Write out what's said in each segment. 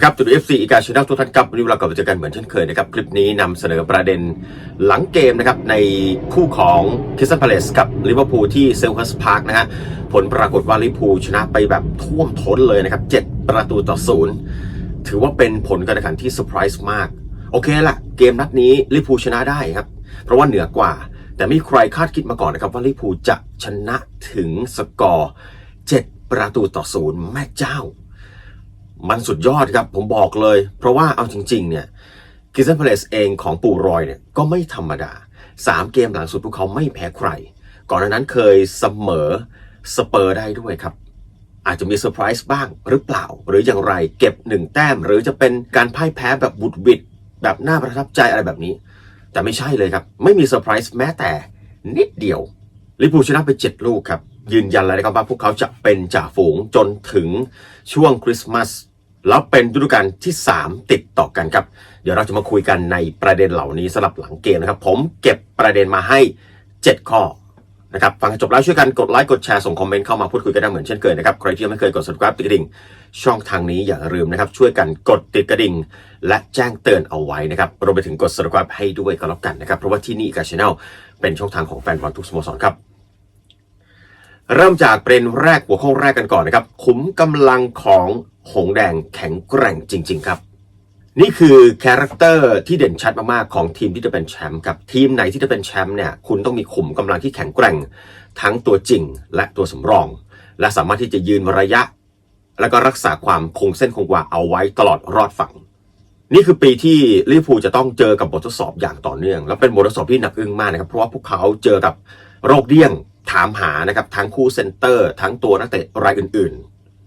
ดีครับจุดเอฟซีอีกาชนะทุกท่านครับวันนี้เรากลับมาเจอกันเหมือนเช่นเคยนะครับ คลิปนี้นำเสนอประเด็นหลังเกมนะครับ ในคู่ของคิสตันพาเลสกับลิเวอร์พูลที่เซลฮัสพาร์คนะฮะ ผลปรากฏว่าลิเวอร์พูลชนะไปแบบท่วมท้นเลยนะครับ7ประตูต่อศูนย์ถือว่าเป็นผลการแข่งขันที่เซอร์ไพรส์มาก โอเคละเกมนัดนี้ลิเวอร์พูลชนะได้ครับ เพราะว่าเหนือกว่า แต่ไม่มีใครคาดคิดมาก่อนนะครับว่าลิเวอร์พูลจะชนะถึงสกอร์7ประตูต่อศูนย์แม่เจ้า มันสุดยอดครับผมบอกเลย เพราะว่าเอาจริง ๆ เนี่ยกิสตันเพลสเองของปู่รอยเนี่ยก็ไม่ธรรมดา 3 เกมหลังสุดพวกเขาไม่แพ้ใคร ก่อนหน้านั้นเคยเสมอสเปอร์ได้ด้วยครับ อาจจะมีเซอร์ไพรส์บ้างหรือเปล่า หรืออย่างไรเก็บหนึ่งแต้ม หรือจะเป็นการพ่ายแพ้แบบบุดวิดแบบน่าประทับใจอะไรแบบนี้ แต่ไม่ใช่เลยครับ ไม่มีเซอร์ไพรส์แม้แต่นิดเดียวลิเวอร์พูชนะไป7ลูกครับยืนยันเลยนะครับว่าพวกเขาจะเป็นจ่าฝูงจนถึงช่วงคริสต์มาส แล้วเป็นฤดูกาลที่ 3 ติดต่อกันครับ เดี๋ยวเราจะมาคุยกันในประเด็นเหล่านี้สำหรับหลังเกมนะครับ ผมเก็บประเด็นมาให้ 7 ข้อนะครับฟังจบแล้วช่วยกันกดไลค์กดแชร์ส่งคอมเมนต์เข้ามาพูดคุยกันได้เหมือนเช่นเคยนะครับใครที่ยังไม่เคยกด subscribe ติดกระดิ่ง ช่องทางนี้อย่าลืมนะครับช่วยกันกดติดกระดิ่ง และแจ้งเตือนเอาไว้นะครับรวมไปถึงกด subscribe ให้ด้วยก็แล้วกันนะครับเพราะว่าที่นี่กับช anel เป็นช่องทางของแฟนบอลทุกสโมสรครับ เริ่มจากประเด็นแรกหัวข้อแรกกันก่อนนะครับ ขุมกำลังของหงแดงแข็งแกร่งจริง ๆ ครับ นี่คือคาแรคเตอร์ที่เด่นชัดมากๆของทีมที่จะเป็นแชมป์ครับทีมไหนที่จะเป็นแชมป์เนี่ยคุณต้องมีขุมกำลังที่แข็งแกร่ง ทั้งตัวจริงและตัวสำรอง และสามารถที่จะยืนระยะ แล้วก็รักษาความคงเส้นคงวาเอาไว้ตลอดรอดฝั่งนี่คือปีที่ลิเวอร์พูลจะต้องเจอกับบททดสอบอย่างต่อเนื่อง และเป็นบททดสอบที่หนักอึ้งมากนะครับ เพราะว่าพวกเขาเจอกับโรคเดี้ยง ถามหานะครับทั้งคู่เซนเตอร์ ทั้งตัวนักเตะรายอื่น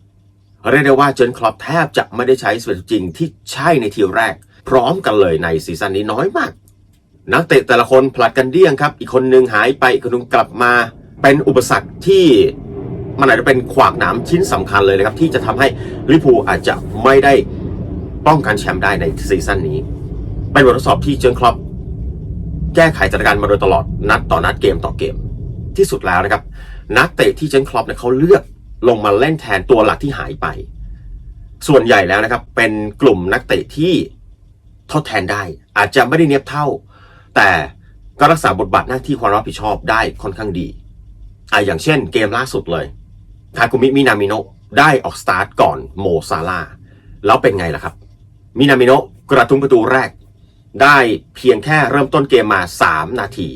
ๆ เรียกได้ว่าเจนคลอปแทบจะไม่ได้ใช้สเปนจริงที่ใช่ในทีแรก พร้อมกันเลยในซีซั่นนี้น้อยมาก นักเตะแต่ละคนผลัดกันเดี้ยงครับ อีกคนนึงหายไปอีกคนนึงกลับมา เป็นอุปสรรคที่มันอาจจะเป็นขวากหนามชิ้นสำคัญเลยนะครับ ที่จะทำให้ลิพูอาจจะไม่ได้ป้องกันแชมป์ได้ในซีซั่นนี้ เป็นบททดสอบที่เจนคลอปแก้ไขสถานการณ์มาโดยตลอดนัดต่อนัดเกมต่อเกม ที่สุดแล้วนะครับ นักเตะที่เจนคลอปเนี่ยเขาเลือกลงมาเล่นแทนตัวหลักที่หายไป ส่วนใหญ่แล้วนะครับ เป็นกลุ่มนักเตะที่ทดแทนได้ อาจจะไม่ได้เนียบเท่า แต่ก็รักษาบทบาทหน้าที่ความรับผิดชอบได้ค่อนข้างดีอะอย่างเช่นเกมล่าสุดเลยทาคุมิมินามิโนะได้ออกสตาร์ทก่อนโมซาลาแล้วเป็นไงล่ะครับ มินามิโนะกระทุ้งประตูแรก ได้เพียงแค่เริ่มต้นเกมมา 3 นาที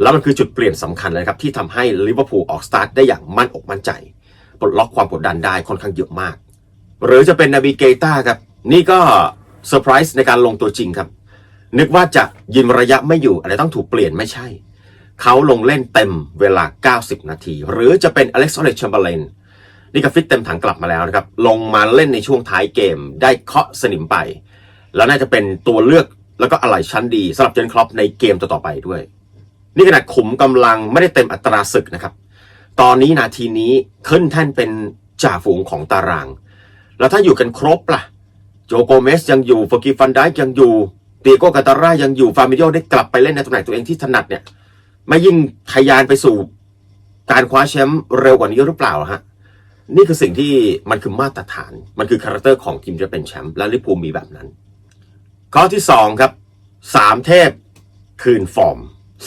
แล้วมันคือจุดเปลี่ยนสำคัญเลยครับ ที่ทำให้ลิเวอร์พูลออกสตาร์ทได้อย่างมั่นอกมั่นใจ ปลดล็อกความกดดันได้ค่อนข้างเยอะมาก หรือจะเป็นนาบิเกต้าครับ นี่ก็เซอร์ไพรส์ในการลงตัวจริงครับ นึกว่าจะยินระยะไม่อยู่อะไรต้องถูกเปลี่ยนไม่ใช่ เขาลงเล่นเต็มเวลา 90 นาที หรือจะเป็นอเล็กซ์อเล็กชัมเบอร์เลนนี่ก็ฟิตเต็มถังกลับมาแล้วนะครับ ลงมาเล่นในช่วงท้ายเกม ได้เคาะสนิมไป แล้วน่าจะเป็นตัวเลือกแล้วก็อะไรชั้นดีสำหรับเจนครอปในเกมต่อๆไปด้วย นี่ขนาดขุมกำลังไม่ได้เต็มอัตราศึกนะครับ ตอนนี้นาทีนี้ขึ้นแท่นเป็นจ่าฝูงของตาราง แล้วถ้าอยู่กันครบล่ะ โจโกเมสยังอยู่ฟอร์กิฟันไดยังอยู่เตียโกกาตาร่ายังอยู่ฟามิโยได้กลับไปเล่นในตำแหน่งตัวเองที่ถนัดเนี่ยไม่ยิ่งทะยานไปสู่การคว้าแชมป์เร็วกว่านี้หรือเปล่าฮะนี่คือสิ่งที่มันคือมาตรฐาน มันคือคาแรคเตอร์ของทีมจะเป็นแชมป์และลิเวอร์พูมีแบบนั้น ข้อที่สองครับสามเทพคืนฟอร์ม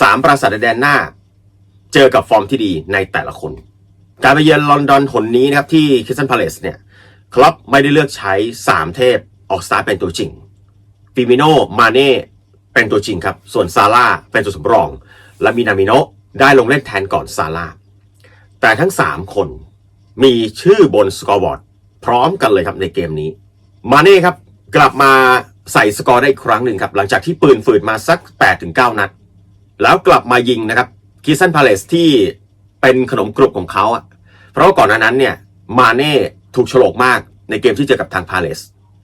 สามปราสาทแดนหน้า เจอกับฟอร์มที่ดีในแต่ละคน การไปเยือนลอนดอนหนนี้นะครับที่คิสตันพาเลสเนี่ยคลับไม่ได้เลือกใช้สามเทพออกสตาร์เป็นตัวจริงฟิมิโนมาเน่เป็นตัวจริงครับ ส่วนซาร่าเป็นตัวสำรอง และมินามิโนได้ลงเล่นแทนก่อนซาร่าแต่ทั้ง 3 คนมีชื่อบนสกอร์บอร์ดพร้อมกันเลยครับในเกมนี้ มาเน่ครับ กลับมาใส่สกอร์ได้อีกครั้งหนึ่งครับ หลังจากที่ปืนฝืดมาสัก 8-9 นัด แล้วกลับมายิงนะครับคิสันพาเลสที่เป็นขนมกรุบของเขาอะเพราะว่าก่อนหน้านั้นเนี่ยมาเน่ถูกฉลกมากในเกมที่เจอกับทางพาเลส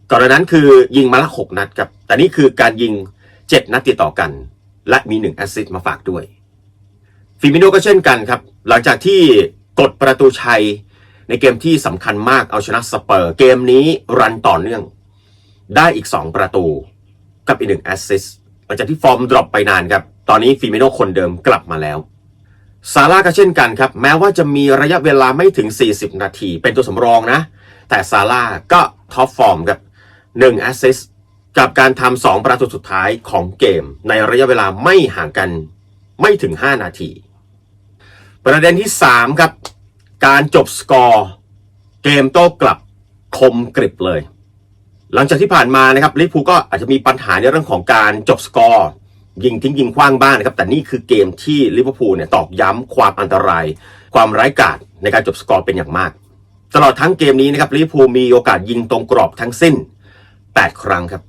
ก่อนหน้านั้นคือยิงมาละ6นัดครับแต่นี่คือการยิง7นัดติดต่อกัน และมี1แอสซิสต์มาฝากด้วยฟิมิโนก็เช่นกันครับ หลังจากที่กดประตูชัยในเกมที่สำคัญมากเอาชนะสเปอร์ เกมนี้รันต่อเนื่อง ได้อีก 2 ประตู กับอีกหนึ่งแอสซิสต์หลังจากที่ฟอร์มดรอปไปนานครับ ตอนนี้ฟิเมโนคนเดิมกลับมาแล้วซาร่าก็เช่นกันครับ แม้ว่าจะมีระยะเวลาไม่ถึง 40 นาที เป็นตัวสำรองนะ แต่ซาร่าก็ท็อปฟอร์มครับ1แอสซิสต์กับการทำ2ประตูสุดท้ายของเกม ในระยะเวลาไม่ห่างกันไม่ถึง 5 นาที ประเด็นที่ 3 ครับ การจบสกอร์ เกมโต้กลับคมกริบเลย หลังจากที่ผ่านมานะครับลิเวอร์พูก็อาจจะมีปัญหาในเรื่องของการจบสกอร์ ยิงทิ้งยิงคว้างบ้านนะครับแต่นี่คือเกมที่ลิเวอร์พูลเนี่ยตอกย้ำความอันตราย ความร้ายกาจในการจบสกอร์เป็นอย่างมาก ตลอดทั้งเกมนี้นะครับลิเวอร์พูลมีโอกาสยิงตรงกรอบทั้งสิ้น 8 ครั้งครับ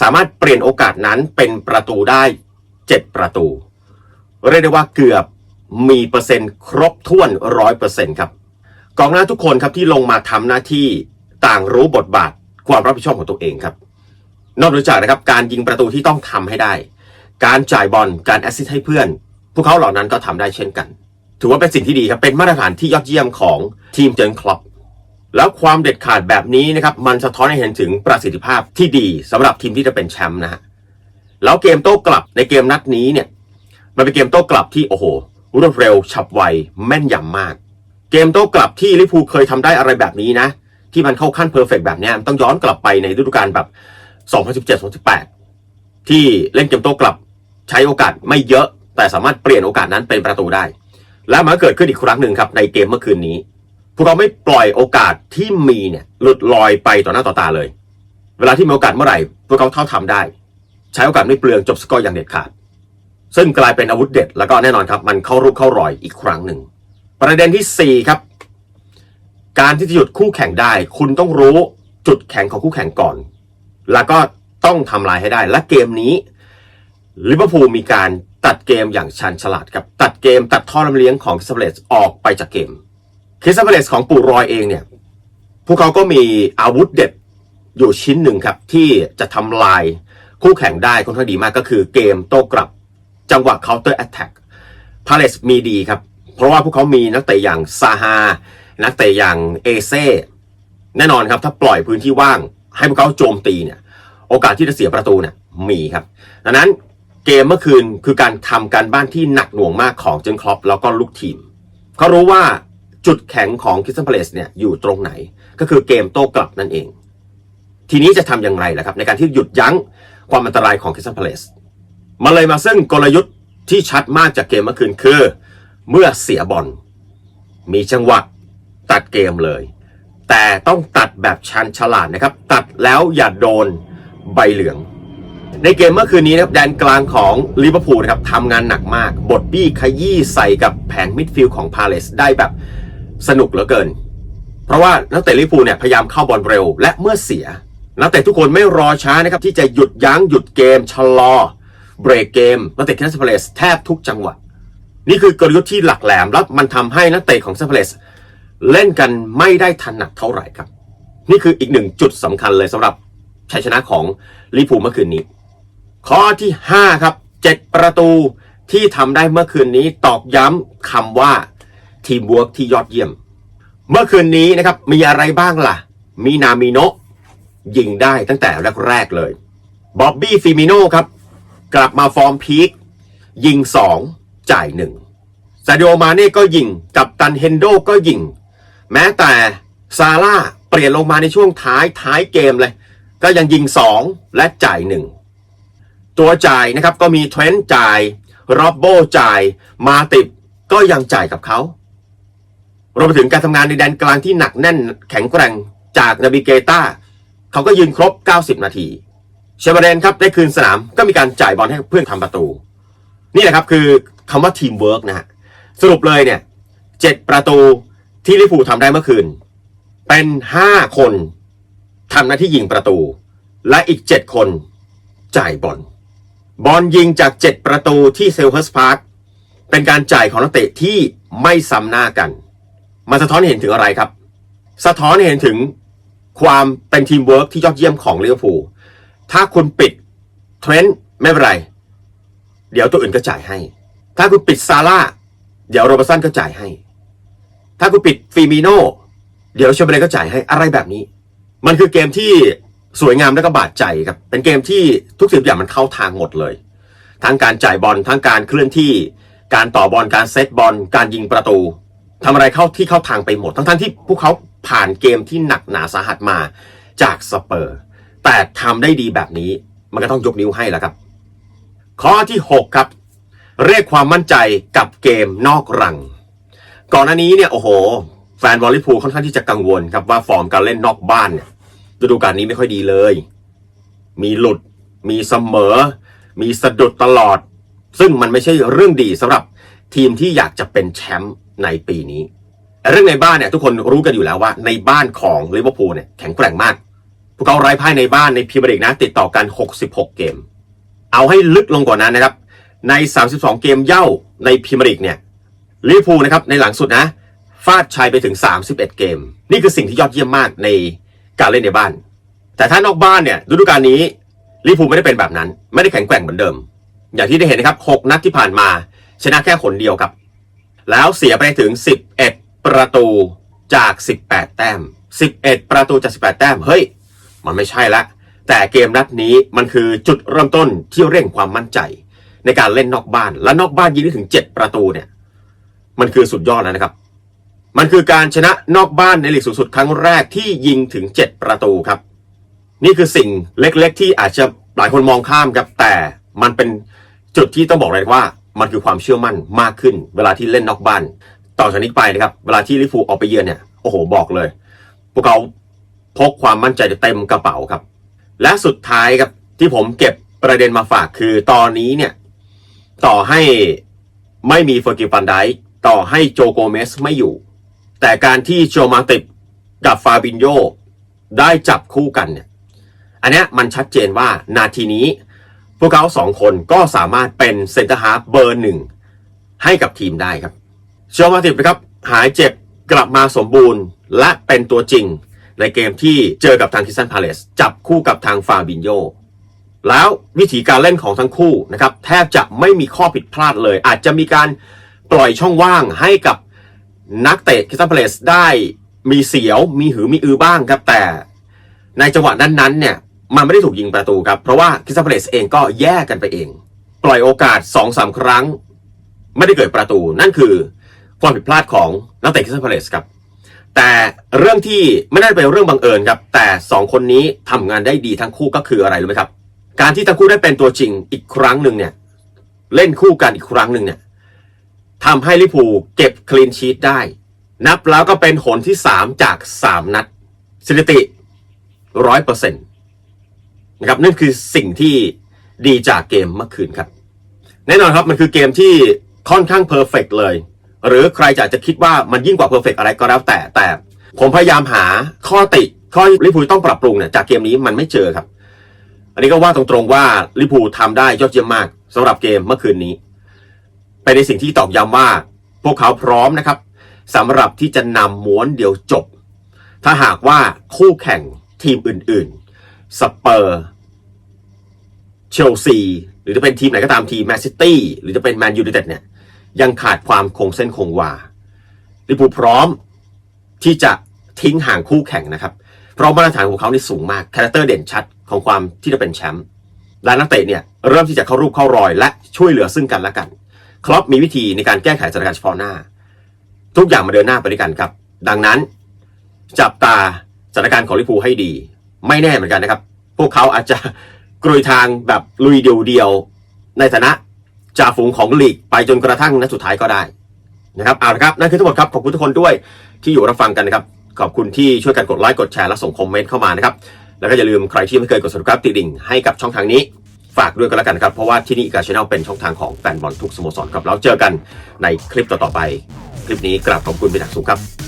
สามารถเปลี่ยนโอกาสนั้นเป็นประตูได้ 7 ประตู เรียกได้ว่าเกือบมีเปอร์เซ็นต์ครบถ้วนร้อยเปอร์เซ็นต์ครับกองหน้าทุกคนครับที่ลงมาทำหน้าที่ต่างรู้บทบาทความรับผิดชอบของตัวเองครับ นอกจากนะครับการยิงประตูที่ต้องทำให้ได้ การจ่ายบอลการแอสซิสต์ให้เพื่อน พวกเขาเหล่านั้นก็ทำได้เช่นกัน ถือว่าเป็นสิ่งที่ดีครับเป็นมาตรฐานที่ยอดเยี่ยมของทีมเจนคลับแล้วความเด็ดขาดแบบนี้นะครับมันสะท้อนให้เห็นถึงประสิทธิภาพที่ดีสำหรับทีมที่จะเป็นแชมป์นะฮะแล้วเกมโต้กลับในเกมนัดนี้เนี่ยมันเป็นเกมโต้กลับที่โอ้โหรวดเร็วฉับไวแม่นยำมาก เกมโต้กลับที่ลิพูเคยทำได้อะไรแบบนี้นะ ที่มันเข้าขั้นเพอร์เฟกแบบนี้มันต้องย้อนกลับไปในฤดูกาลแบบ 2017-2018 ที่เล่นเกมโต้กลับ ใช้โอกาสไม่เยอะ แต่สามารถเปลี่ยนโอกาสนั้นเป็นประตูได้ และมันเกิดขึ้นอีกครั้งหนึ่งครับในเกมเมื่อคืนนี้ พวกเราไม่ปล่อยโอกาสที่มีเนี่ยหลุดลอยไปต่อหน้าต่อตาเลย เวลาที่มีโอกาสเมื่อไหร่ พวกเขาเท่าทำได้ ใช้โอกาสไม่เปลืองจบสกอร์อย่างเด็ดขาดซึ่งกลายเป็นอาวุธเด็ดแล้วก็แน่นอนครับ มันเข้ารูปเข้ารอยอีกครั้งหนึ่ง ประเด็นที่ 4 ครับ การที่จะหยุดคู่แข่งได้ คุณต้องรู้จุดแข็งของคู่แข่งก่อน แล้วก็ต้องทำลายให้ได้ และเกมนี้ ลิเวอร์พูลมีการตัดเกมอย่างชันฉลาดครับตัดเกมตัดท่อลำเลี้ยงของคริสตัลเลสออกไปจากเกมคริสตัลเลสของปู่รอยเองเนี่ย พวกเขาก็มีอาวุธเด็ดอยู่ชิ้นหนึ่งครับ ที่จะทำลายคู่แข่งได้ค่อนข้างดีมากก็คือเกมโต้กลับจังหวะ counter attack พาเลสมีดีครับ เพราะว่าพวกเขามีนักเตะอย่างซาฮานักเตะอย่างเอเซ่แน่นอนครับ ถ้าปล่อยพื้นที่ว่าง ให้พวกเขาโจมตีเนี่ย โอกาสที่จะเสียประตูเนี่ยมีครับ ดังนั้น เกมเมื่อคืนคือการทำการบ้านที่หนักหน่วงมากของเจนคลอปแล้วก็ลูกทีม เขารู้ว่าจุดแข็งของคิสตันพาเลสเนี่ยอยู่ตรงไหน ก็คือเกมโต้กลับนั่นเอง ทีนี้จะทำอย่างไรล่ะครับ ในการที่หยุดยั้งความอันตรายของคิสตันพาเลสมันเลยมาซึ่งกลยุทธ์ที่ชัดมากจากเกมเมื่อคืนคือ เมื่อเสียบอลมีจังหวะตัดเกมเลย แต่ต้องตัดแบบชันฉลาดนะครับ ตัดแล้วอย่าโดนใบเหลือง ในเกมเมื่อคืนนี้นะครับแดนกลางของลิเวอร์พูลนะครับทำงานหนักมาก บทบี้ขยี้ใส่กับแผงมิดฟิลด์ของพาเลสได้แบบสนุกเหลือเกิน เพราะว่านักเตะลิเวอร์พูลเนี่ยพยายามเข้าบอลเร็ว และเมื่อเสีย นักเตะทุกคนไม่รอช้านะครับที่จะหยุดยั้งหยุดเกมชะลอ เบรกเกมนักเตะคิสตันพาเลสแทบทุกจังหวะนี่คือกลยุทธ์ที่หลักแหลมแล้วมันทำให้นักเตะของคิสตันเลสเล่นกันไม่ได้ถนัดเท่าไหร่ครับ นี่คืออีกหนึ่งจุดสำคัญเลยสำหรับชัยชนะของลิเวอร์พูลเมื่อคืนนี้ ข้อที่ 5 ครับ 7 ประตูที่ทำได้เมื่อคืนนี้ตอกย้ำคำว่าทีม w วิร์กที่ยอดเยี่ยม เมื่อคืนนี้นะครับมีอะไรบ้างล่ะ มีนามิโนยิงได้ตั้งแต่แรกๆเลยบ๊อบบี้ฟิมิโนครับ กลับมาฟอร์มพีคยิง 2 จ่าย1ซาดิโอมาเน่ก็ยิง กับตันเฮนโดก็ยิง แม้แต่ซาร่าเปลี่ยนลงมาในช่วงท้ายท้ายเกมเลย ก็ยังยิง 2 และจ่าย1 ตัวจ่ายนะครับก็มีเทรนต์จ่ายรอบโบจ่ายมาติดก็ยังจ่ายกับเขารวมไปถึงการทำงานในแดนกลางที่หนักแน่นแข็งแกร่งจากนาบิเกต้าเขาก็ยืนครบ 90 นาทีเชฟเบเรนครับได้คืนสนามก็มีการจ่ายบอลให้เพื่อนทำประตู นี่แหละครับคือคำว่าทีมเวิร์กนะฮะสรุปเลยเนี่ยเจ็ดประตูที่ลิเวอร์พูทำได้เมื่อคืน เป็น5คนทำหน้าที่ยิงประตู และอีก7คนจ่ายบอล บอลยิงจาก 7 ประตูที่เซลเฮิร์สพาร์คเป็นการจ่ายของนักเตะที่ไม่ซ้ำหน้ากัน มันสะท้อนเห็นถึงอะไรครับ สะท้อนเห็นถึงความเป็นทีมเวิร์กที่ยอดเยี่ยมของลิเวอร์พูลถ้าคุณปิดเทรนต์ไม่เป็นไร เดี๋ยวตัวอื่นก็จ่ายให้ ถ้าคุณปิดซาร่าเดี๋ยวโรเบร์สันก็จ่ายให้ ถ้าคุณปิดฟีมิโน่เดี๋ยวเชเบเรก็จ่ายให้อะไรแบบนี้ มันคือเกมที่ สวยงามและก็บาดใจครับ เป็นเกมที่ทุกสิ่งอย่างมันเข้าทางหมดเลย ทั้งการจ่ายบอลทั้งการเคลื่อนที่ การต่อบอลการเซตบอล การยิงประตูทำอะไรเข้าที่เข้าทางไปหมด ทั้งๆที่พวกเขาผ่านเกมที่หนักหนาสาหัสมาจากสเปอร์ แต่ทำได้ดีแบบนี้มันก็ต้องยกนิ้วให้แล้วครับ ข้อที่ 6 ครับ เรียกความมั่นใจกับเกมนอกรัง ก่อนหน้านี้เนี่ยโอ้โห แฟนวอลลย์พูลค่อนข้างที่จะกังวลครับว่าฟอร์มการเล่นนอกบ้านเนี่ย ฤดูกาลนี้ไม่ค่อยดีเลย มีหลุด มีเสมอ มีสะดุดตลอด ซึ่งมันไม่ใช่เรื่องดีสำหรับทีมที่อยากจะเป็นแชมป์ในปีนี้ เรื่องในบ้านเนี่ยทุกคนรู้กันอยู่แล้วว่า ในบ้านของลิเวอร์พูลเนี่ยแข็งแกร่งมาก พวกเขาไร้พ่ายในบ้านในพรีเมียร์ลีกนะ ติดต่อกัน 66 เกม เอาให้ลึกลงกว่านั้นนะครับ ใน 32 เกมเย่าในพรีเมียร์ลีกเนี่ยลิเวอร์พูลนะครับในหลังสุดนะฟาดชัยไปถึง 31 เกม นี่คือสิ่งที่ยอดเยี่ยมมากใน การเล่นในบ้าน แต่ถ้านอกบ้านเนี่ยฤดูกาลนี้ลิเวอร์พูลไม่ได้เป็นแบบนั้น ไม่ได้แข็งแกร่งเหมือนเดิม อย่างที่ได้เห็นนะครับ 6 นัดที่ผ่านมา ชนะแค่คนเดียวครับ แล้วเสียไปถึง 11 ประตูจาก 18 แต้ม 11 ประตูจาก 18 แต้ม เฮ้ย มันไม่ใช่ละ แต่เกมนัดนี้มันคือจุดเริ่มต้นที่เร่งความมั่นใจ ในการเล่นนอกบ้าน และนอกบ้านยิงได้ถึง 7 ประตูเนี่ย มันคือสุดยอดแล้วนะครับ มันคือการชนะนอกบ้านในลีกสูงสุดครั้งแรกที่ยิงถึง 7 ประตูครับ นี่คือสิ่งเล็กๆ ที่อาจจะหลายคนมองข้ามครับ แต่มันเป็นจุดที่ต้องบอกเลยว่า มันคือความเชื่อมั่นมากขึ้น เวลาที่เล่นนอกบ้าน ต่อจากนี้ไปนะครับ เวลาที่ลิเวอร์พูออกไปเยือนเนี่ยโอ้โหบอกเลย พวกเขาพกความมั่นใจเต็มกระเป๋าครับ และสุดท้ายครับที่ผมเก็บประเด็นมาฝากคือตอนนี้เนี่ยต่อให้ไม่มีเฟอร์กิลฟันไดค์ต่อให้โจโกเมสไม่อยู่ แต่การที่โจมาติบกับฟาบินโยได้จับคู่กันเนี่ย อันนี้มันชัดเจนว่านาทีนี้ พวกเขาสองคนก็สามารถเป็นเซนเตอร์ฮาร์ฟเบอร์หนึ่งให้กับทีมได้ครับโจมาติบนะครับหายเจ็บกลับมาสมบูรณ์และเป็นตัวจริงในเกมที่เจอกับทางคิสซันพาเลสจับคู่กับทางฟาบินโยแล้ววิธีการเล่นของทั้งคู่นะครับ แทบจะไม่มีข้อผิดพลาดเลย อาจจะมีการปล่อยช่องว่างให้กับ นักเตะคิสตันพลสได้มีเสียวมีหือมีอือบ้างครับ แต่ในจังหวะนั้นๆเนี่ยมันไม่ได้ถูกยิงประตูครับ เพราะว่าคิสตันพลสเองก็แยกกันไปเอง ปล่อยโอกาส2อสาครั้ง ไม่ได้เกิดประตู นั่นคือความผิดพลาดของนักเตะคิสตันพลสครับ แต่เรื่องที่ไม่ได้เป็นเรื่องบังเอิญครับ แต่สองคนนี้ทำงานได้ดีทั้งคู่ก็คืออะไรรู้ไหมครับ การที่ทั้งคู่ได้เป็นตัวจริงอีกครั้งหนึ่งเนี่ยเล่นคู่กันอีกครั้งหนึ่งเนี่ย ทำให้ลิพูเก็บคลีนชีตได้ นับแล้วก็เป็นหนที่ 3 จาก 3 นัดสถิติร้อยเปอร์เซ็นต์นะครับนั่นคือสิ่งที่ดีจากเกมเมื่อคืนครับ แน่นอนครับมันคือเกมที่ค่อนข้างเพอร์เฟกเลย หรือใครจะจะคิดว่ามันยิ่งกว่าเพอร์เฟกอะไรก็แล้วแต่แต่ ผมพยายามหาข้อติข้อลิพูต้องปรับปรุงเนี่ยจากเกมนี้มันไม่เจอครับ อันนี้ก็ว่าตรงๆว่าลิเวอร์พูลทำได้ยอดเยี่ยมมากสำหรับเกมเมื่อคืนนี้ เป็นในสิ่งที่ตอกย้ำว่า พวกเขาพร้อมนะครับสำหรับที่จะนำม้วนเดียวจบ ถ้าหากว่าคู่แข่งทีมอื่นๆ สเปอร์เชลซีหรือจะเป็นทีมไหนก็ตามทีมแมนซิตี้หรือจะเป็นแมนยู i นเต็ดเนี่ยยังขาดความคงเส้นคงวาลิเวอร์พูพร้อมที่จะทิ้งห่างคู่แข่งนะครับ เพราะมาตรฐานของเขานี่สูงมากคาแรคเตอร์เด่นชัดของความที่จะเป็นแชมป์และนักเตะเนี่ยเริ่มที่จะเข้ารูปเข้ารอยและช่วยเหลือซึ่งกันและกัน ครอปมีวิธีในการแก้ไขสถานการณ์เฉพาะหน้า ทุกอย่างมาเดินหน้าไปด้วยกันครับ ดังนั้น จับตาสถานการณ์ของลิเวอร์พูให้ดี ไม่แน่เหมือนกันนะครับ พวกเขาอาจจะกรุยทางแบบลุยเดียวๆในฐานะจ่าฝูงของลีกไปจนกระทั่งนัดสุดท้ายก็ได้นะครับเอาละครับนั่นคือทั้งหมดครับขอบคุณทุกคนด้วยที่อยู่รับฟังกันนะครับขอบคุณที่ช่วยกันกดไลค์กดแชร์และส่งคอมเมนต์เข้ามานะครับแล้วก็อย่าลืมใครที่ไม่เคยกด subscribe ติดดิ่งให้กับช่องทางนี้ ฝากด้วยก็แล้วกันครับ เพราะว่าที่นี่อีกาชแนลเป็นช่องทางของแฟนบอลทุกสโมสรครับแล้วเจอกันในคลิปต่อๆไป คลิปนี้กราบขอบคุณเป็นอย่างสูงครับ